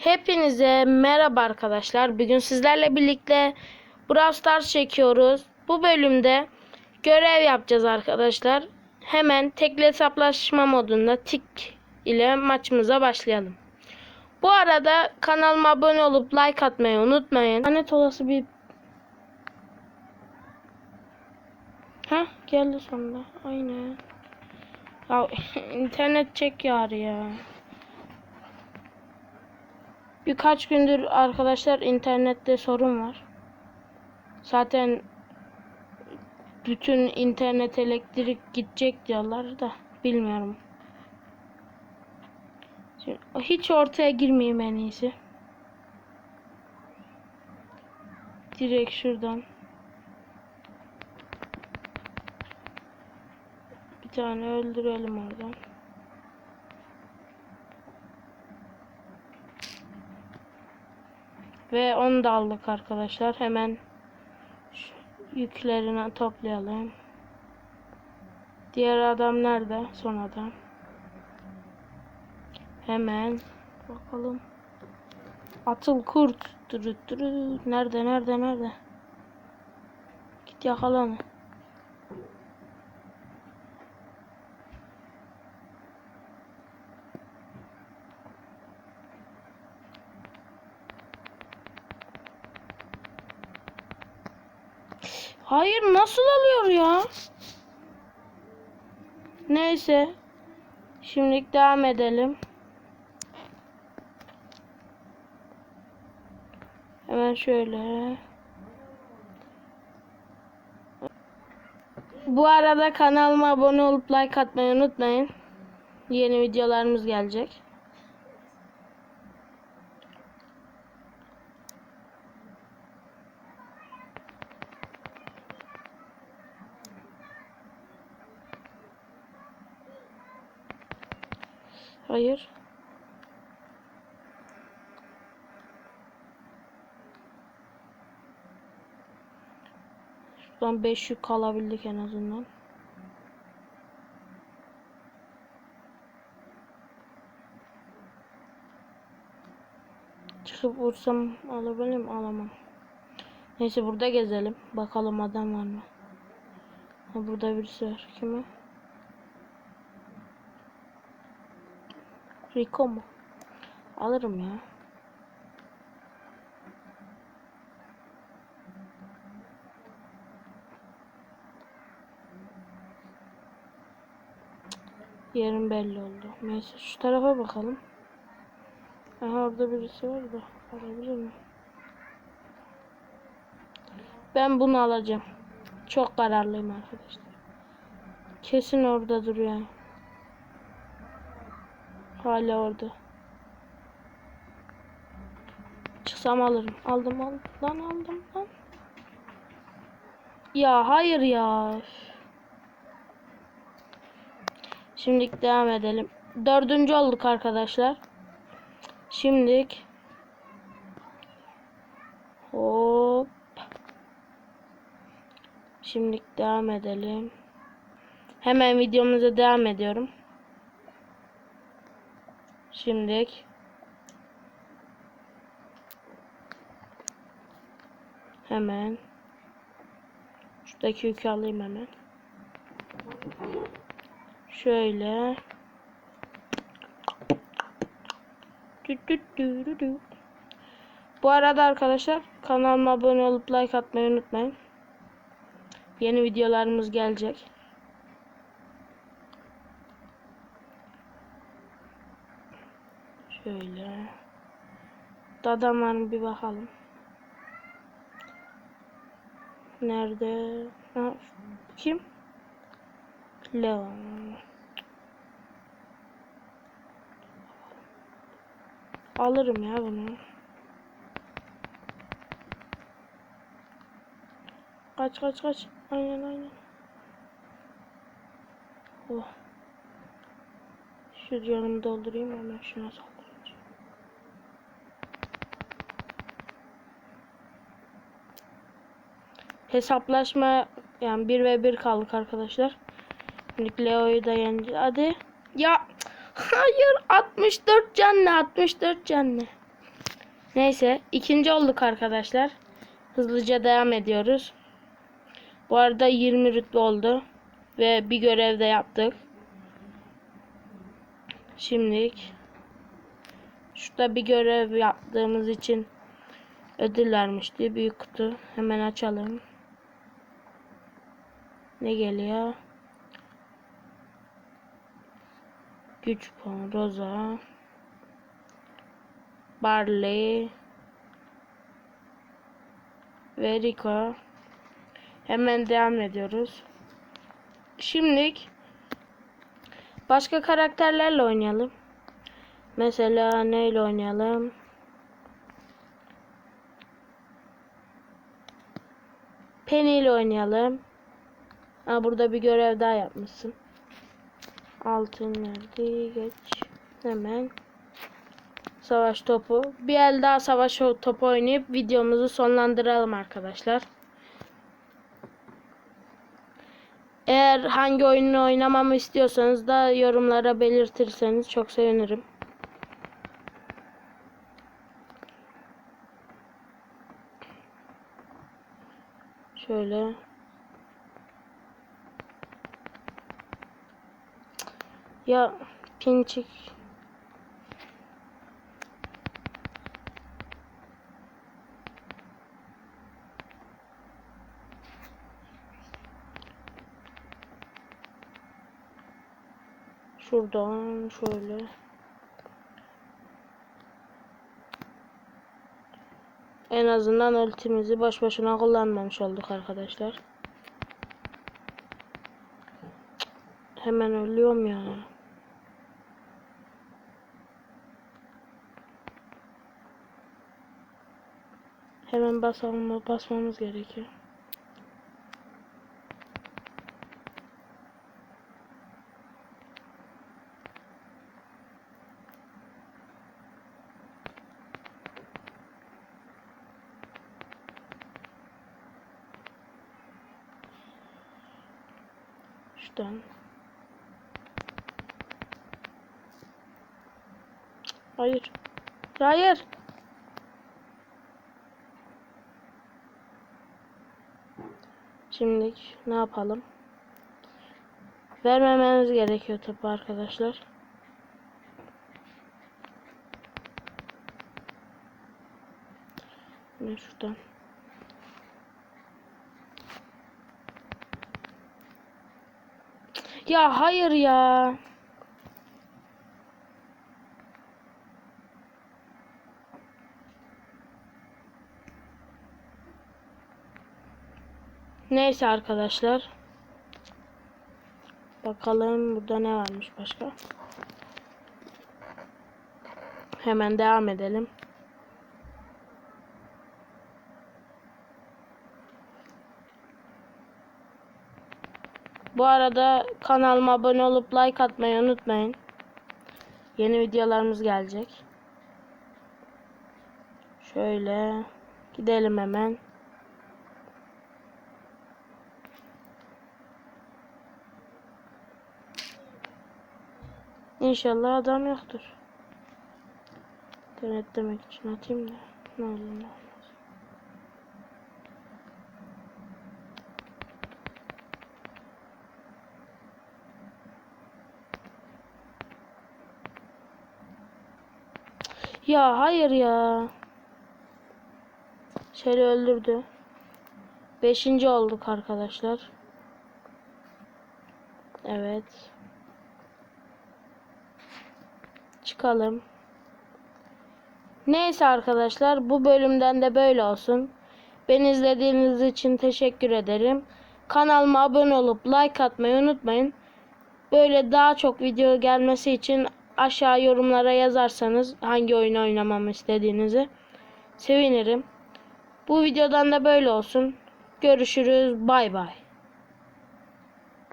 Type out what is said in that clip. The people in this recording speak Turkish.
Hepinize merhaba arkadaşlar. Bugün sizlerle birlikte Brawl Stars çekiyoruz. Bu bölümde görev yapacağız arkadaşlar. Hemen tekli hesaplaşma modunda tik ile maçımıza başlayalım. Bu arada kanalıma abone olup like atmayı unutmayın. Lanet olası bir... Ha geldi sonunda. Aynen. Ya internet çek yar ya. Birkaç gündür arkadaşlar internette sorun var. Zaten bütün internet elektrik gidecek diyorlar da bilmiyorum. Şimdi hiç ortaya girmeyeyim en iyisi. Direkt şuradan. Bir tane öldürelim oradan. Ve onu da aldık arkadaşlar. Hemen yüklerini toplayalım. Diğer adam nerede? Son adam. Hemen bakalım. Atıl kurt. Dırı dırı. Nerede nerede nerede? Git yakala onu. Hayır nasıl alıyor ya? Neyse. Şimdilik devam edelim. Hemen şöyle. Bu arada kanalıma abone olup like atmayı unutmayın. Yeni videolarımız gelecek. Hayır. Şuradan 5 yük alabildik en azından. Çıkıp vursam alabilir miyim? Alamam. Neyse burada gezelim. Bakalım adam var mı? Burada birisi var. Kim Rico mu? Alırım ya. Yerim belli oldu. Neyse şu tarafa bakalım. Aha orada birisi var da. Alabilir mi? Ben bunu alacağım. Çok kararlıyım arkadaşlar. Kesin orada duruyor. Hala orada. Çıksam alırım. Aldım aldım. Lan aldım lan. Ya hayır ya. Şimdi devam edelim. Dördüncü olduk arkadaşlar. Şimdilik hop Şimdilik devam edelim. Hemen videomuza devam ediyorum. Şimdilik hemen şuradaki yükü alayım hemen. Şöyle. Bu arada arkadaşlar kanalıma abone olup like atmayı unutmayın. Yeni videolarımız gelecek. Şöyle. Dadam var mı bir bakalım. Nerede? Ha, kim? Leon. Alırım ya bunu. Kaç kaç kaç. Aynen aynen. Oh. Şu canımı doldurayım hemen şuna saldıracağım. Hesaplaşma yani 1 ve 1 kaldık arkadaşlar. Şimdi Leo'yu da yeneceğiz. Hadi. Ya hayır 64 can ne 64 can ne. Neyse ikinci olduk arkadaşlar. Hızlıca devam ediyoruz. Bu arada 20 rütbe oldu. Ve bir görev de yaptık. Şimdilik şurada bir görev yaptığımız için ödül vermişti. Büyük kutu. Hemen açalım. Ne geliyor? Güç puan Rosa. Barley. Ve Rico. Hemen devam ediyoruz. Şimdilik başka karakterlerle oynayalım. Mesela neyle oynayalım? Penny ile oynayalım. Ha burada bir görev daha yapmışsın. Altın nerede? Geç. Hemen. Savaş topu. Bir el daha savaş topu oynayıp videomuzu sonlandıralım arkadaşlar. Eğer hangi oyunu oynamamı istiyorsanız da yorumlara belirtirseniz çok sevinirim. Şöyle. Ya pinçik. Şuradan şöyle. En azından ultimizi boş boşuna kullanmamış olduk arkadaşlar. Hemen ölüyorum ya. Hemen basalım, basmamız gerekiyor. Şuradan. Hayır. Hayır. Şimdi ne yapalım? Vermemeniz gerekiyor topu arkadaşlar. Ne şuradan. Ya hayır ya. Neyse arkadaşlar. Bakalım burada ne varmış başka. Hemen devam edelim. Bu arada kanalıma abone olup like atmayı unutmayın. Yeni videolarımız gelecek. Şöyle gidelim hemen. İnşallah adam yoktur. Denetlemek için atayım da ne olur ne olmaz. Ya hayır ya. Şeri öldürdü. Beşinci olduk arkadaşlar. Evet. Çıkalım. Neyse arkadaşlar bu bölümden de böyle olsun. Beni izlediğiniz için teşekkür ederim. Kanalıma abone olup like atmayı unutmayın. Böyle daha çok video gelmesi için aşağı yorumlara yazarsanız hangi oyunu oynamamı istediğinizi sevinirim. Bu videodan da böyle olsun. Görüşürüz. Bay bay.